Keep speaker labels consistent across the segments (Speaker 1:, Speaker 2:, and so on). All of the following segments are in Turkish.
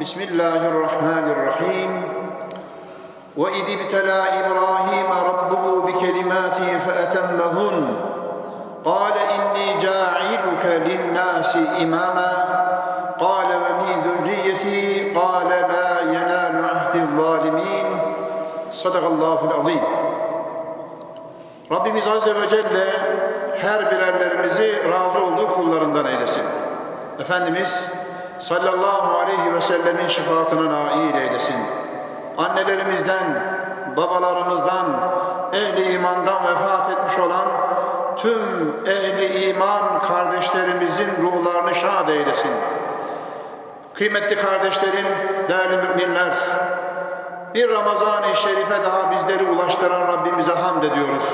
Speaker 1: بسم الله الرحمن الرحيم وإذ ابتلى إبراهيم ربه بكلمات فأتمهن قال إني جاعلك للناس إماما قال ومن ذريتي قال لا ينال عهد الظالمين صدق الله العظيم Rabbimiz Azze ve Celle her birerlerimizi razı olduğu kullarından eylesin. Efendimiz sallallahu aleyhi ve sellemin şefaatine nail eylesin. Annelerimizden, babalarımızdan, ehli imandan vefat etmiş olan tüm ehli iman kardeşlerimizin ruhlarını şad eylesin. Kıymetli kardeşlerim, değerli müminler, bir Ramazan-ı Şerife daha bizleri ulaştıran Rabbimize hamd ediyoruz.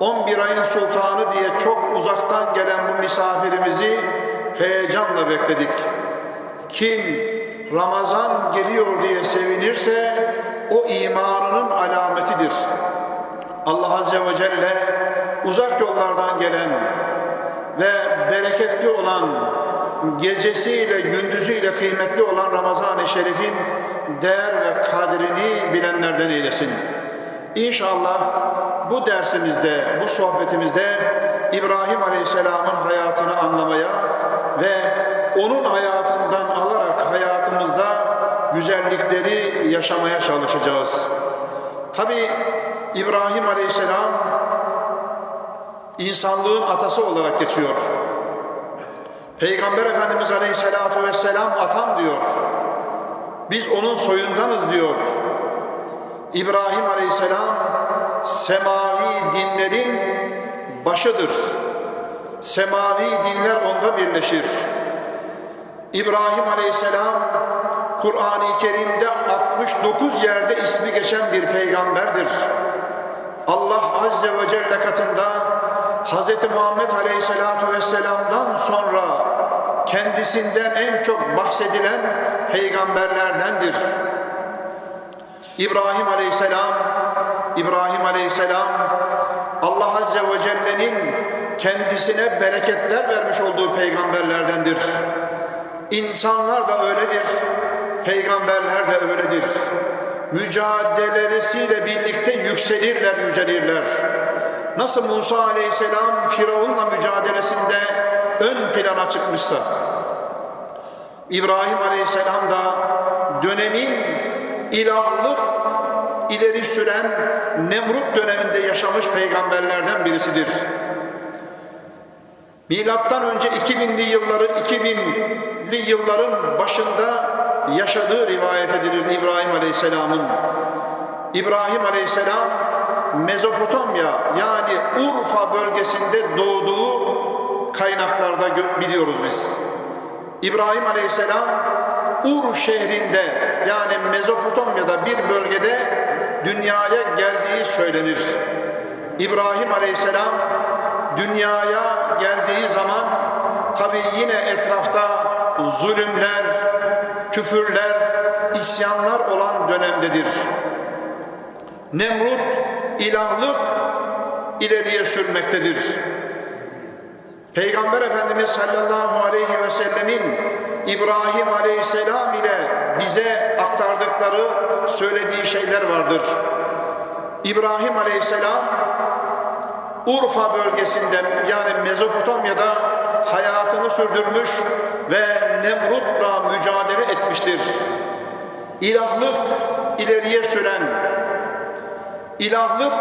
Speaker 1: 11 ayın sultanı diye çok uzaktan gelen bu misafirimizi heyecanla bekledik. Kim Ramazan geliyor diye sevinirse o imanının alametidir. Allah Azze ve Celle uzak yollardan gelen ve bereketli olan gecesiyle gündüzüyle kıymetli olan Ramazan-ı Şerif'in değer ve kadrini bilenlerden eylesin. İnşallah bu dersimizde, bu sohbetimizde İbrahim Aleyhisselam'ın hayatını anlamaya ve onun hayatımızda güzellikleri yaşamaya çalışacağız. Tabi İbrahim Aleyhisselam insanlığın atası olarak geçiyor. Peygamber Efendimiz Aleyhisselatü Vesselam atam diyor. Biz onun soyundanız diyor. İbrahim Aleyhisselam semavi dinlerin başıdır. Semavi dinler onda birleşir. İbrahim Aleyhisselam Kur'an-ı Kerim'de 69 yerde ismi geçen bir peygamberdir. Allah Azze ve Celle katında Hz. Muhammed Aleyhisselatü Vesselam'dan sonra kendisinden en çok bahsedilen peygamberlerdendir. İbrahim Aleyhisselam, İbrahim Aleyhisselam Allah Azze ve Celle'nin kendisine bereketler vermiş olduğu peygamberlerdendir. İnsanlar da öyledir, peygamberler de öyledir. Mücadelesiyle birlikte yükselirler, yücelirler. Nasıl Musa Aleyhisselam Firavun'la mücadelesinde ön plana çıkmışsa, İbrahim Aleyhisselam da dönemin ilahlık ileri süren Nemrut döneminde yaşamış peygamberlerden birisidir. Milattan önce 2000'li yılları 2000'li yılların başında yaşadığı rivayet edilir İbrahim Aleyhisselam'ın. İbrahim Aleyhisselam Mezopotamya yani Urfa bölgesinde doğduğu kaynaklarda biliyoruz biz. İbrahim Aleyhisselam Ur şehrinde yani Mezopotamya'da bir bölgede dünyaya geldiği söylenir. İbrahim Aleyhisselam dünyaya geldiği zaman tabi yine etrafta zulümler, küfürler, isyanlar olan dönemdedir. Nemrut ilahlık ileriye sürmektedir. Peygamber Efendimiz sallallahu aleyhi ve sellemin İbrahim aleyhisselam ile bize aktardıkları söylediği şeyler vardır. İbrahim aleyhisselam Urfa bölgesinden yani Mezopotamya'da hayatını sürdürmüş ve Nemrut'la mücadele etmiştir. İlahlık ileriye süren, ilahlık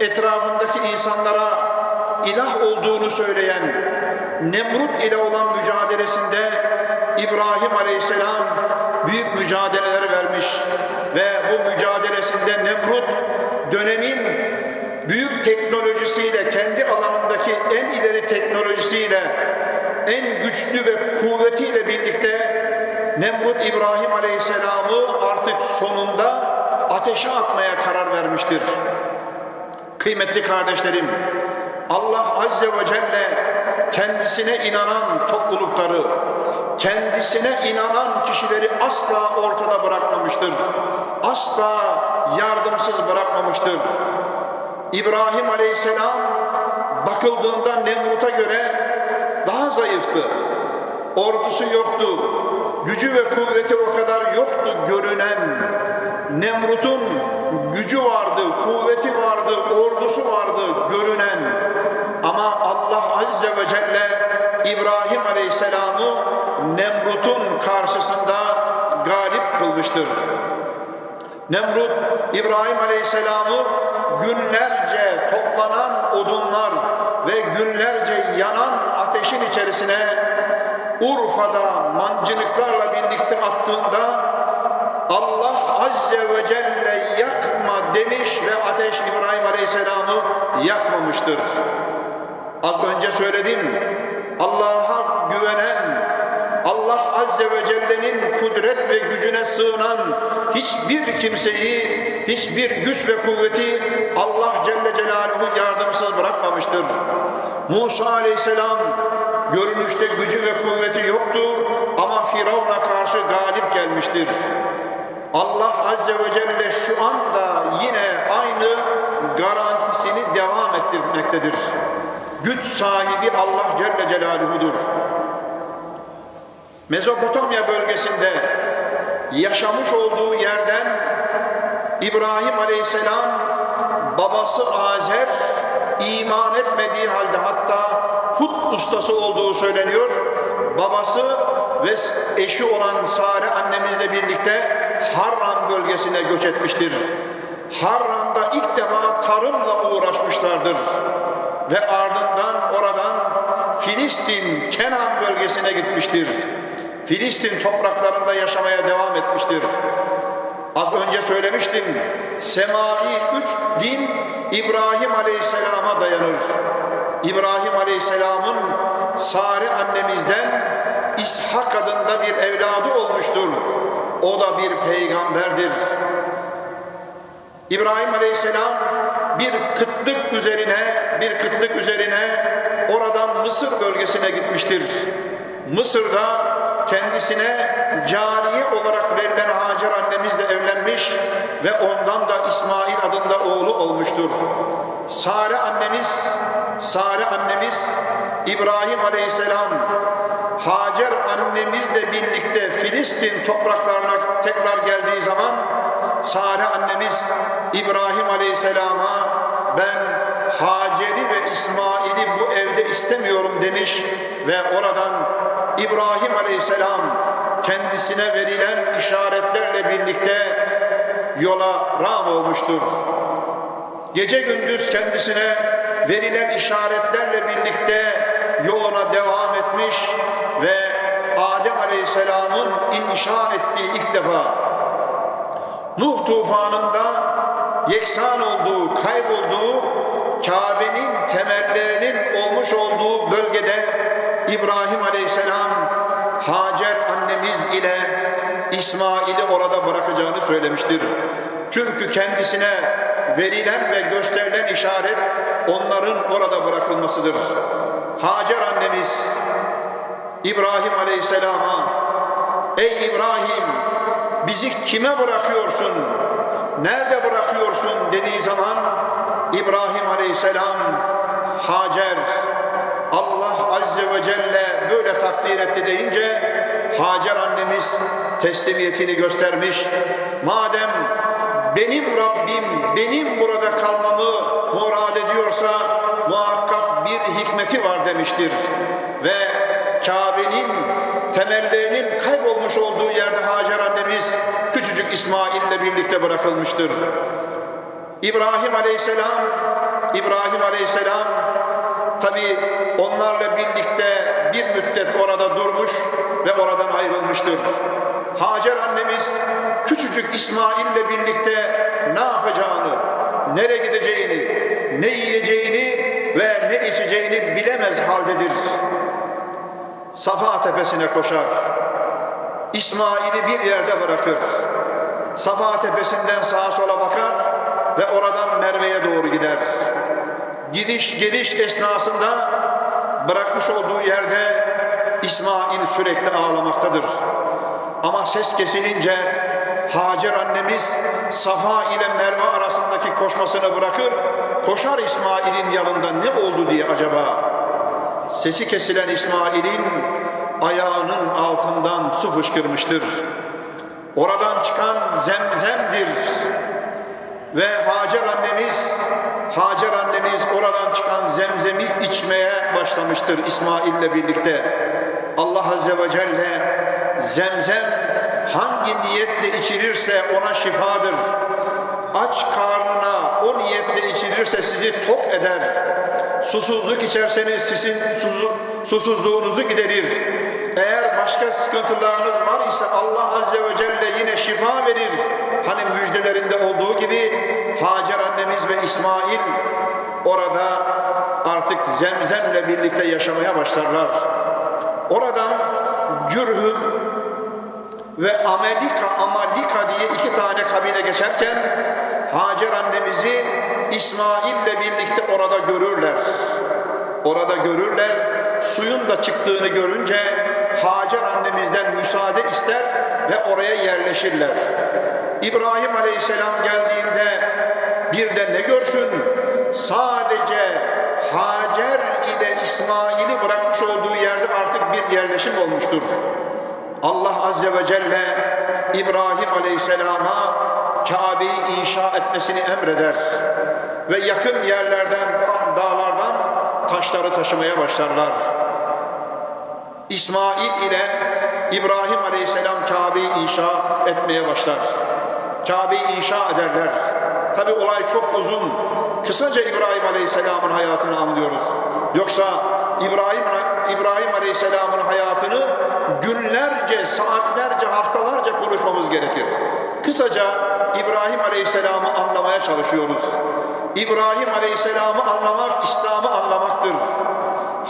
Speaker 1: etrafındaki insanlara ilah olduğunu söyleyen Nemrut ile olan mücadelesinde İbrahim Aleyhisselam büyük mücadeleler vermiş ve bu mücadelesinde Nemrut dönemin büyük teknolojisiyle kendi alanındaki en ileri teknolojisiyle en güçlü ve kuvvetiyle birlikte Nemrut İbrahim Aleyhisselam'ı artık sonunda ateşe atmaya karar vermiştir. Kıymetli kardeşlerim, Allah Azze ve Celle kendisine inanan toplulukları, kendisine inanan kişileri asla ortada bırakmamıştır. Asla yardımsız bırakmamıştır. İbrahim Aleyhisselam bakıldığında Nemrut'a göre daha zayıftı. Ordusu yoktu. Gücü ve kuvveti o kadar yoktu görünen. Nemrut'un gücü vardı, kuvveti vardı, ordusu vardı görünen. Ama Allah Azze ve Celle İbrahim Aleyhisselam'ı Nemrut'un karşısında galip kılmıştır. Nemrut İbrahim Aleyhisselam'ı günlerce toplanan odunlar ve günlerce yanan ateşin içerisine Urfa'da mancınıklarla birlikte attığında Allah Azze ve Celle yakma demiş ve ateş İbrahim Aleyhisselam'ı yakmamıştır. Az önce söyledim. Allah'a güvenen, Allah Azze ve Celle'nin kudret ve gücüne sığınan hiçbir kimseyi, hiçbir güç ve kuvveti Allah Celle Celaluhu yardımsız bırakmamıştır. Musa Aleyhisselam görünüşte gücü ve kuvveti yoktu ama Firavun'a karşı galip gelmiştir. Allah Azze ve Celle şu anda yine aynı garantisini devam ettirmektedir. Güç sahibi Allah Celle Celaluhu'dur. Mezopotamya bölgesinde yaşamış olduğu yerden İbrahim Aleyhisselam babası Azer iman etmediği halde hatta put ustası olduğu söyleniyor. Babası ve eşi olan Sare annemizle birlikte Harran bölgesine göç etmiştir. Harran'da ilk defa tarımla uğraşmışlardır. Ve ardından oradan Filistin, Kenan bölgesine gitmiştir. Filistin topraklarında yaşamaya devam etmiştir. Az önce söylemiştim, semai üç din İbrahim Aleyhisselam'a dayanır. İbrahim Aleyhisselam'ın Sare annemizden İshak adında bir evladı olmuştur. O da bir peygamberdir. İbrahim Aleyhisselam bir kıtlık üzerine, bir kıtlık üzerine oradan Mısır bölgesine gitmiştir. Mısır'da kendisine cariye olarak verilen Hacer annemizle evlenmiş ve ondan da İsmail adında oğlu olmuştur. Sare annemiz, Sare annemiz İbrahim Aleyhisselam Hacer annemizle birlikte Filistin topraklarına tekrar geldiği zaman Sare annemiz İbrahim Aleyhisselam'a ben Hacer'i ve İsmail'i bu evde istemiyorum demiş ve oradan İbrahim Aleyhisselam kendisine verilen işaretlerle birlikte yola ram olmuştur. Gece gündüz kendisine verilen işaretlerle birlikte yoluna devam etmiş ve Adem Aleyhisselam'ın inşa ettiği ilk defa Nuh tufanında yeksan olduğu, kaybolduğu Kabe'nin temellerinin olmuş olduğu bölgede İbrahim Aleyhisselam İsmail'i orada bırakacağını söylemiştir. Çünkü kendisine verilen ve gösterilen işaret onların orada bırakılmasıdır. Hacer annemiz İbrahim Aleyhisselam'a Ey İbrahim bizi kime bırakıyorsun? Nerede bırakıyorsun dediği zaman İbrahim Aleyhisselam Hacer Allah Azze ve Celle böyle takdir etti deyince Hacer annemiz teslimiyetini göstermiş. Madem benim Rabbim benim burada kalmamı murad ediyorsa muhakkak bir hikmeti var demiştir. Ve Kabe'nin temellerinin kaybolmuş olduğu yerde Hacer annemiz küçücük İsmail ile birlikte bırakılmıştır. İbrahim Aleyhisselam İbrahim Aleyhisselam tabi onlarla birlikte bir müddet orada durmuş ve oradan ayrılmıştır. Hacer annemiz küçücük İsmail ile birlikte ne yapacağını, nereye gideceğini, ne yiyeceğini ve ne içeceğini bilemez haldedir. Safa tepesine koşar. İsmail'i bir yerde bırakır. Safa tepesinden sağa sola bakar ve oradan Merve'ye doğru gider. Gidiş geliş esnasında bırakmış olduğu yerde İsmail sürekli ağlamaktadır. Ama ses kesilince Hacer annemiz Safa ile Merve arasındaki koşmasını bırakır, koşar İsmail'in yanında ne oldu diye acaba? Sesi kesilen İsmail'in ayağının altından su fışkırmıştır. Oradan çıkan zemzemdir. Ve Hacer annemiz, Hacer annemiz oradan çıkan zemzemi içmeye başlamıştır İsmail ile birlikte. Allah Azze ve Celle zemzem hangi niyetle içilirse ona şifadır. Aç karnına o niyetle içilirse sizi tok eder. Susuzluk içerseniz sizin susuzluğunuzu giderir. Eğer başka sıkıntılarınız var ise Allah Azze ve Celle yine şifa verir. Hani müjdelerinde olduğu gibi Hacer annemiz ve İsmail orada artık zemzemle birlikte yaşamaya başlarlar. Oradan Cürhüm ve Amelika, Amalika diye iki tane kabile geçerken Hacer annemizi İsmail'le birlikte orada görürler. Orada görürler. Suyun da çıktığını görünce Hacer annemizden müsaade ister ve oraya yerleşirler. İbrahim Aleyhisselam geldiğinde bir de ne görsün? Sadece Hacer ile İsmail'i bırakmış olduğu yerde artık bir yerleşim olmuştur. Allah Azze ve Celle İbrahim Aleyhisselam'a Kabe'yi inşa etmesini emreder. Ve yakın yerlerden, dağlardan taşları taşımaya başlarlar. İsmail ile İbrahim Aleyhisselam Kabe'yi inşa etmeye başlar. Kabe'yi inşa ederler. Tabi olay çok uzun. Kısaca İbrahim Aleyhisselam'ın hayatını anlıyoruz. Yoksa İbrahim İbrahim Aleyhisselam'ın hayatını günlerce, saatlerce, haftalarca konuşmamız gerekir. Kısaca İbrahim Aleyhisselam'ı anlamaya çalışıyoruz. İbrahim Aleyhisselam'ı anlamak İslam'ı anlamaktır.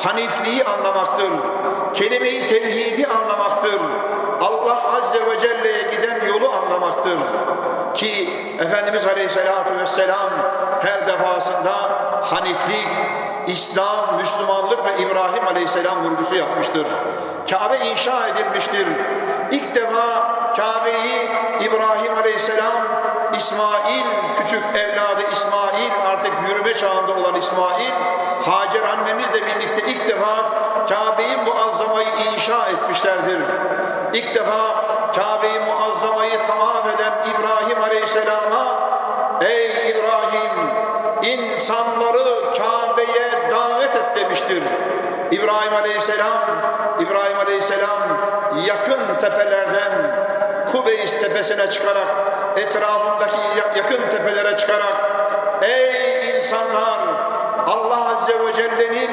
Speaker 1: Hanifliği anlamaktır. Kelime-i tevhidi anlamaktır. Allah Azze ve Celle'ye giden yolu anlamaktır. Ki Efendimiz Aleyhisselatü Vesselam her defasında haniflik, İslam, Müslümanlık ve İbrahim Aleyhisselam vurgusu yapmıştır. Kabe inşa edilmiştir. İlk defa Kabe'yi İbrahim Aleyhisselam, İsmail, küçük evladı İsmail, artık yürüme çağında olan İsmail, Hacer annemizle birlikte ilk defa Kabe'yi muazzamayı inşa etmişlerdir. İlk defa insanları Kabe'ye davet et demiştir. İbrahim Aleyhisselam İbrahim Aleyhisselam yakın tepelerden Kubeys tepesine çıkarak etrafındaki yakın tepelere çıkarak Ey insanlar Allah Azze ve Celle'nin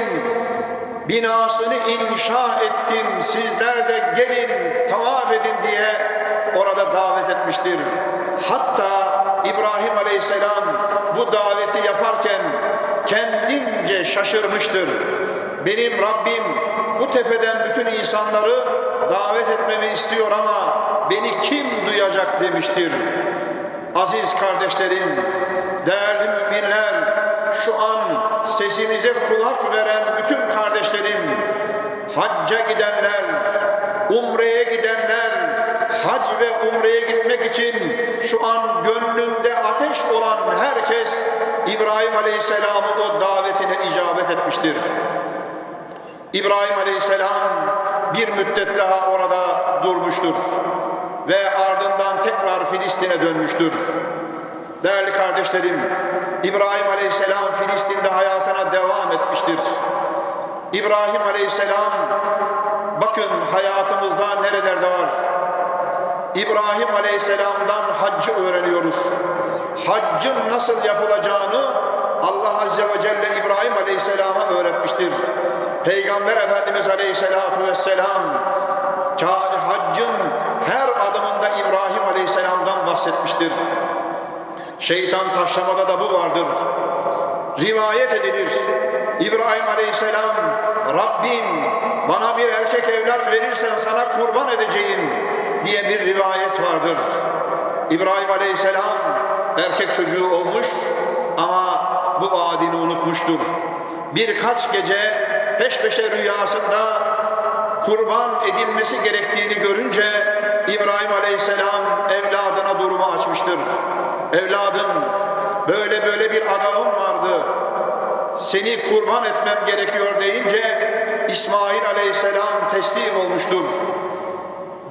Speaker 1: binasını inşa ettim sizler de gelin tavaf edin diye orada davet etmiştir. Hatta İbrahim Aleyhisselam bu daveti yaparken kendince şaşırmıştır. Benim Rabbim bu tepeden bütün insanları davet etmemi istiyor ama beni kim duyacak demiştir. Aziz kardeşlerim, değerli müminler, şu an sesimize kulak veren bütün kardeşlerim, hacca gidenler, umreye gidenler, hac ve umreye gitmek için şu an gönlünde ateş olan herkes İbrahim Aleyhisselam'ın o davetine icabet etmiştir. İbrahim Aleyhisselam bir müddet daha orada durmuştur ve ardından tekrar Filistin'e dönmüştür. Değerli kardeşlerim, İbrahim Aleyhisselam Filistin'de hayatına devam etmiştir. İbrahim Aleyhisselam bakın hayatımızda nerelerde var? İbrahim Aleyhisselam'dan haccı öğreniyoruz. Haccın nasıl yapılacağını Allah Azze ve Celle İbrahim Aleyhisselam'a öğretmiştir. Peygamber Efendimiz Aleyhisselatü Vesselam haccın her adımında İbrahim Aleyhisselam'dan bahsetmiştir. Şeytan taşlamada da bu vardır. rivayet edilir. İbrahim Aleyhisselam Rabbim bana bir erkek evlat verirsen sana kurban edeceğim diye bir rivayet vardır. İbrahim Aleyhisselam erkek çocuğu olmuş ama bu vaadini unutmuştur. Birkaç gece peş peşe rüyasında kurban edilmesi gerektiğini görünce İbrahim Aleyhisselam evladına durumu açmıştır. Evladım böyle böyle bir adamım vardı. Seni kurban etmem gerekiyor deyince İsmail Aleyhisselam teslim olmuştur.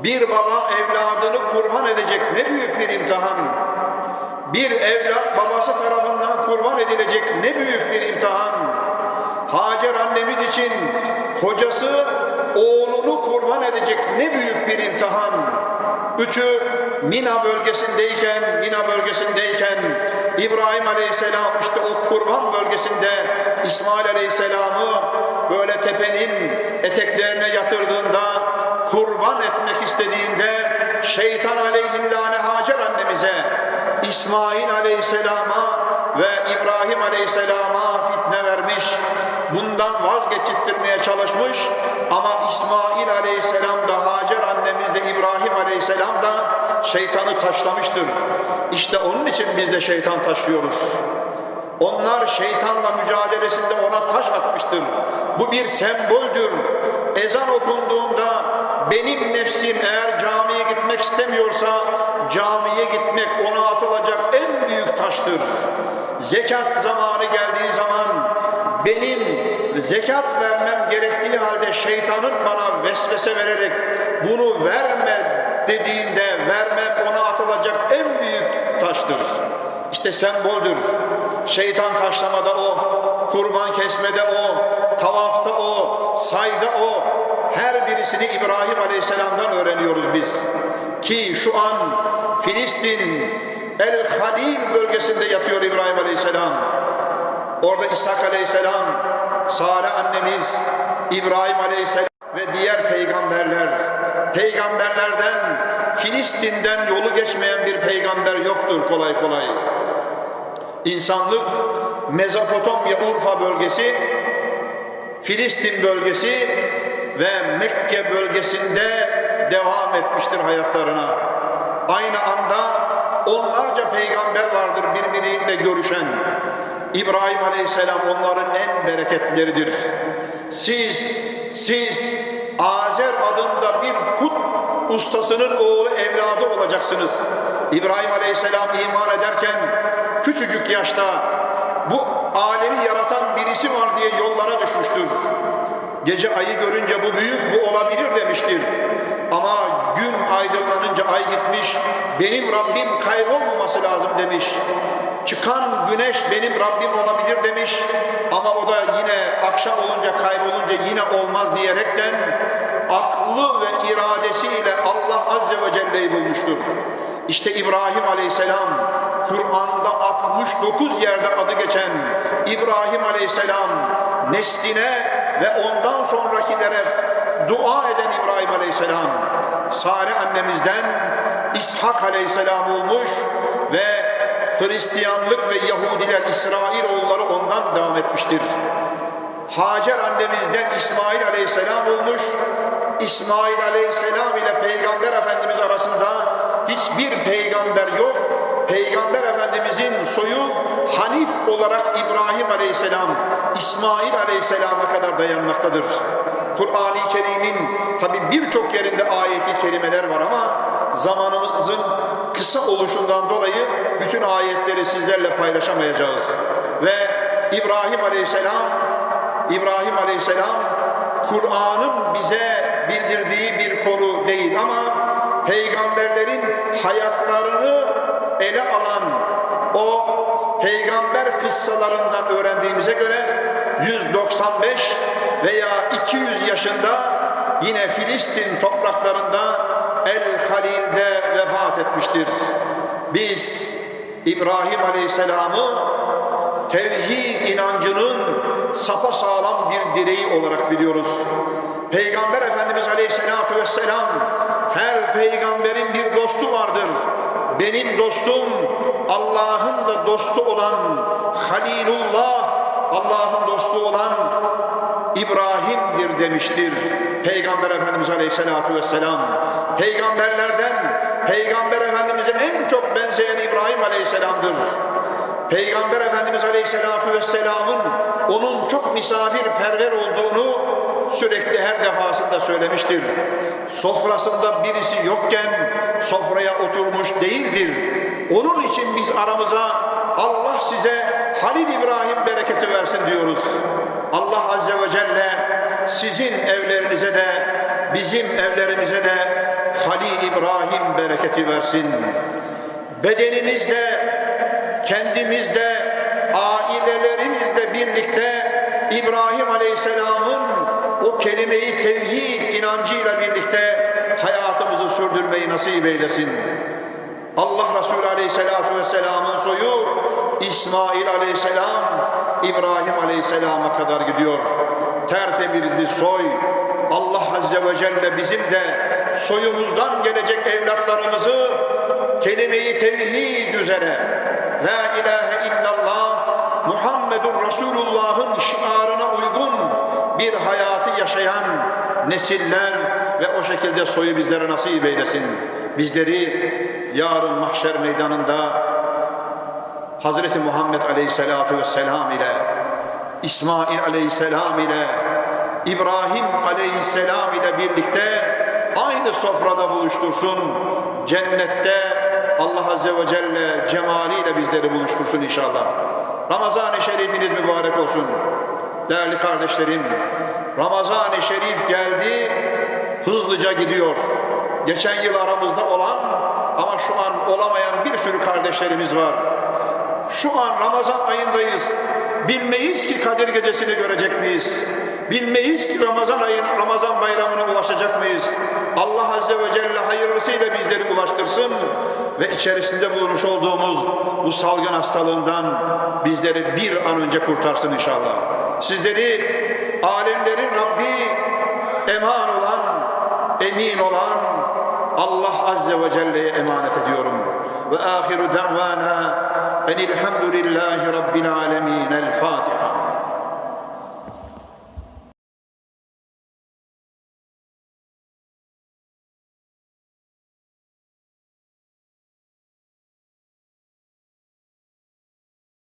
Speaker 1: Bir baba evladını kurban edecek ne büyük bir imtihan. Bir evlat babası tarafından kurban edilecek ne büyük bir imtihan. Hacer annemiz için kocası oğlunu kurban edecek ne büyük bir imtihan. Üçü Mina bölgesindeyken, Mina bölgesindeyken İbrahim Aleyhisselam işte o kurban bölgesinde İsmail Aleyhisselam'ı böyle tepenin eteklerine yatırdığında kurban etmek istediğinde şeytan aleyhillâne Hacer annemize İsmail Aleyhisselam'a ve İbrahim Aleyhisselam'a fitne vermiş. Bundan vazgeçittirmeye çalışmış ama İsmail Aleyhisselam da Hacer annemiz de İbrahim Aleyhisselam da şeytanı taşlamıştır. İşte onun için biz de şeytan taşlıyoruz. Onlar şeytanla mücadelesinde ona taş atmıştır. Bu bir semboldür. Ezan okunduğunda benim nefsim eğer camiye gitmek istemiyorsa camiye gitmek ona atılacak en büyük taştır. Zekat zamanı geldiği zaman benim zekat vermem gerektiği halde şeytanın bana vesvese vererek bunu verme dediğinde vermem ona atılacak en büyük taştır. İşte semboldür. Şeytan taşlamada o, kurban kesmede o, tavafta o, sayda o. Her birisini İbrahim Aleyhisselam'dan öğreniyoruz biz. Ki şu an Filistin El Halil bölgesinde yatıyor İbrahim Aleyhisselam. Orada İshak Aleyhisselam, Sare annemiz, İbrahim Aleyhisselam ve diğer peygamberler. Peygamberlerden Filistin'den yolu geçmeyen bir peygamber yoktur kolay kolay. İnsanlık Mezopotamya Urfa bölgesi, Filistin bölgesi ve Mekke bölgesinde devam etmiştir hayatlarına. Aynı anda onlarca peygamber vardır birbiriyle görüşen. İbrahim Aleyhisselam onların en bereketlileridir. Siz, siz Azer adında bir put ustasının oğlu evladı olacaksınız. İbrahim Aleyhisselam iman ederken küçücük yaşta bu alemi yaratan birisi var diye yollara düşmüştür. Gece ayı görünce bu büyük bu olabilir demiştir. Ama gün aydınlanınca ay gitmiş, benim Rabbim kaybolmaması lazım demiş. Çıkan güneş benim Rabbim olabilir demiş. Ama o da yine akşam olunca kaybolunca yine olmaz diyerekten aklı ve iradesiyle Allah Azze ve Celle'yi bulmuştur. İşte İbrahim Aleyhisselam Kur'an'da 69 yerde adı geçen İbrahim Aleyhisselam nesline ve ondan sonrakilere dua eden İbrahim Aleyhisselam Sare annemizden İshak Aleyhisselam olmuş ve Hristiyanlık ve Yahudiler İsrailoğulları ondan devam etmiştir. Hacer annemizden İsmail Aleyhisselam olmuş. İsmail Aleyhisselam ile Peygamber Efendimiz arasında hiçbir peygamber yok. Peygamber Efendimizin soyu Hanif olarak İbrahim Aleyhisselam, İsmail Aleyhisselam'a kadar dayanmaktadır. Kur'an-ı Kerim'in tabi birçok yerinde ayeti kelimeler var ama zamanımızın kısa oluşundan dolayı bütün ayetleri sizlerle paylaşamayacağız. Ve İbrahim Aleyhisselam, İbrahim Aleyhisselam Kur'an'ın bize bildirdiği bir konu değil ama peygamberlerin hayatlarını ele alan o peygamber kıssalarından öğrendiğimize göre 195 veya 200 yaşında yine Filistin topraklarında El Halil'de vefat etmiştir. Biz İbrahim Aleyhisselam'ı tevhid inancının sapasağlam bir direği olarak biliyoruz. Peygamber Efendimiz Aleyhisselatü Vesselam her peygamberin bir dostu vardır. Benim dostum Allah'ın da dostu olan Halilullah Allah'ın dostu olan İbrahim'dir demiştir. Peygamber Efendimiz Aleyhisselatü Vesselam. Peygamberlerden Peygamber Efendimiz'e en çok benzeyen İbrahim Aleyhisselam'dır. Peygamber Efendimiz Aleyhisselatü Vesselam'ın onun çok misafirperver olduğunu sürekli her defasında söylemiştir. Sofrasında birisi yokken sofraya oturmuş değildir. Onun için biz aramıza Allah size Halil İbrahim bereketi versin diyoruz. Allah Azze ve Celle sizin evlerinize de bizim evlerimize de Halil İbrahim bereketi versin. Bedenimizde, kendimizde, ailelerimizle birlikte İbrahim Aleyhisselam'ın o kelimeyi tevhid inancıyla birlikte hayatımızı sürdürmeyi nasip eylesin. Allah Resulü Aleyhisselatü Vesselam'ın soyu İsmail Aleyhisselam, İbrahim Aleyhisselam'a kadar gidiyor. Tertemiz bir soy. Allah Azze ve Celle bizim de soyumuzdan gelecek evlatlarımızı kelime-i tevhid üzere La ilahe illallah Muhammedun Resulullah'ın şiarına uygun bir hayatı yaşayan nesiller ve o şekilde soyu bizlere nasip eylesin. Bizleri yarın mahşer meydanında Hazreti Muhammed Aleyhisselatü Vesselam ile İsmail Aleyhisselam ile İbrahim Aleyhisselam ile birlikte aynı sofrada buluştursun. Cennette Allah Azze ve Celle cemaliyle bizleri buluştursun inşallah. Ramazan-ı Şerifiniz mübarek olsun. Değerli kardeşlerim, Ramazan-ı Şerif geldi, hızlıca gidiyor. Geçen yıl aramızda olan ama şu an olamayan bir sürü kardeşlerimiz var. Şu an Ramazan ayındayız. Bilmeyiz ki Kadir Gecesi'ni görecek miyiz? Bilmeyiz ki Ramazan ayın Ramazan bayramına ulaşacak mıyız? Allah Azze ve Celle hayırlısıyla bizleri ulaştırsın ve içerisinde bulunmuş olduğumuz bu salgın hastalığından bizleri bir an önce kurtarsın inşallah. Sizleri alemlerin Rabbi eman olan, emin olan Allah Azze ve Celle'ye emanet ediyorum. Ve ahiru da'vana أن الحمد لله رب العالمين. الفاتحة.